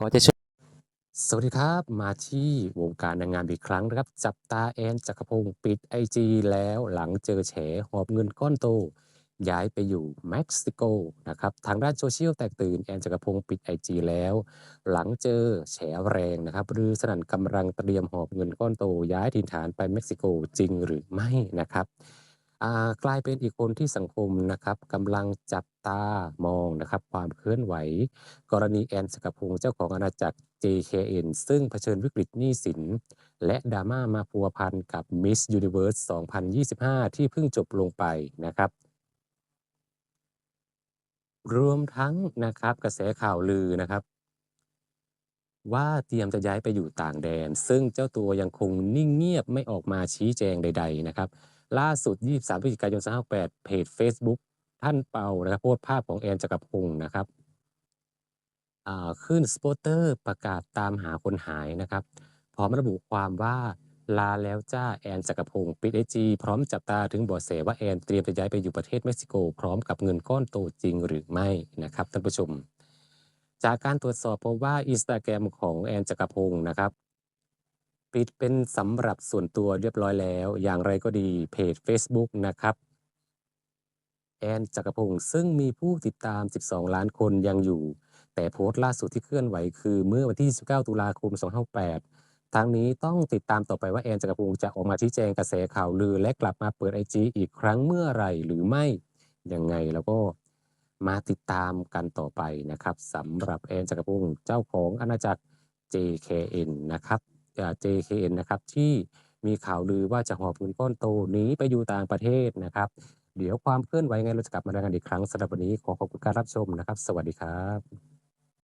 ก็จะช่วยสวัสดีครับมาที่วงการนางงามอีกครั้งนะครับ จับตาแอนจักรพงศ์ปิดไอจีแล้วหลังเจอแฉหอบเงินก้อนโต ย้ายไปอยู่เม็กซิโกนะครับทางด้านโซเชียลแตกตื่นแอนจักรพงศ์ปิดไอจีแล้ว หลังเจอแฉแรงนะครับหรือสนั่นกำลังเตรียมหอบเงินก้อนโต ย้ายถิ่นฐานไปเม็กซิโกจริงหรือไม่นะครับ กลายเป็นอีกคนที่สังคมนะครับกำลังจับตามองนะครับ ความเคลื่อนไหว กรณีแอนจักพงศ์เจ้าของอาณาจักร JKN ซึ่งเผชิญวิกฤตหนี้สิน และดราม่ามาพัวพันกับ Miss Universe 2025 ที่เพิ่งจบลงไปนะครับรวมทั้งนะครับกระแสข่าวลือนะครับ ว่าเตรียมจะย้ายไปอยู่ต่างแดน ซึ่งเจ้าตัวยังคงนิ่งเงียบไม่ออกมาชี้แจงใด ๆ นะครับ ล่าสุด 23พฤศจิกายน2568เพจ Facebook ท่านเปานะครับโพสภาพของแอนจักรพงศ์นะครับอ่าขึ้นสโปสเตอร์ประกาศตามหาคนหายนะครับ พร้อมระบุความว่าลาแล้วจ้าแอนจักรพงศ์ปิดไอจีพร้อมจับตาถึงบาะแสว่าแอนเตรียมจะย้ายไปอยู่ประเทศเม็กซิโก พร้อมกับเงินก้อนโตจริงหรือไม่นะครับท่านผู้ชม จากการตรวจสอบพบว่าอินสตาแกรมของแอนจักรพงศ์นะครับ ปิดเป็นสำหรับส่วนตัวเรียบร้อยแล้ว อย่างไรก็ดีเพจ Facebook นะครับ แอนจักรพงศ์ซึ่งมีผู้ติดตาม 12 ล้านคนยังอยู่ แต่โพสต์ล่าสุดที่เคลื่อนไหวคือเมื่อวันที่29ตุลาคม 2568ทางนี้ต้องติดตามต่อไปว่าแอนจักรพงศ์จะออกมาชี้แจงกระแสข่าวลือ และกลับมาเปิดไอจีอีกครั้งเมื่อไหร่หรือไม่ยังไงแล้วก็มาติดตามกันต่อไปนะครับสำหรับแอนจักรพงศ์เจ้าของอาณาจักร JKN นะครับ JKN นะครับที่มีข่าวลือว่าจะหอบเงินก้อนโตหนีไปอยู่ต่างประเทศนะครับ เดี๋ยวความเคลื่อนไหวไงเราจะกลับมารายงานอีกครั้งสำหรับวันนี้ขอขอบคุณการรับชมนะครับ สวัสดีครับ